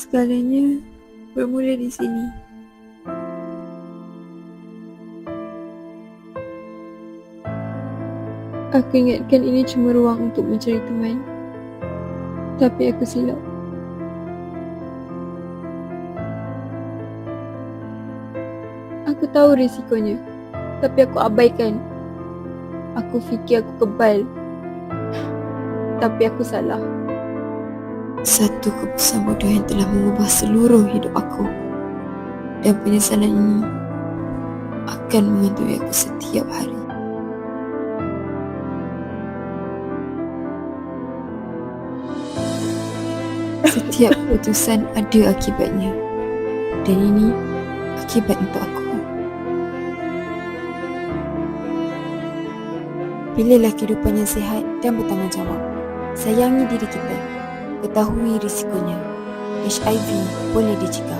Segalanya bermula di sini. Aku ingatkan ini cuma ruang untuk mencari teman. Tapi aku silap. Aku tahu risikonya. Tapi aku abaikan. Aku fikir aku kebal. Tapi aku salah. Satu keputusan bodoh yang telah mengubah seluruh hidup aku. Dan penyesalan ini akan menghantui aku setiap hari. Setiap keputusan ada akibatnya. Dan ini akibat untuk aku. Pilihlah kehidupan yang sihat dan bertanggungjawab. Sayangi diri kita. Ketahui risikonya. HIV boleh dicegah.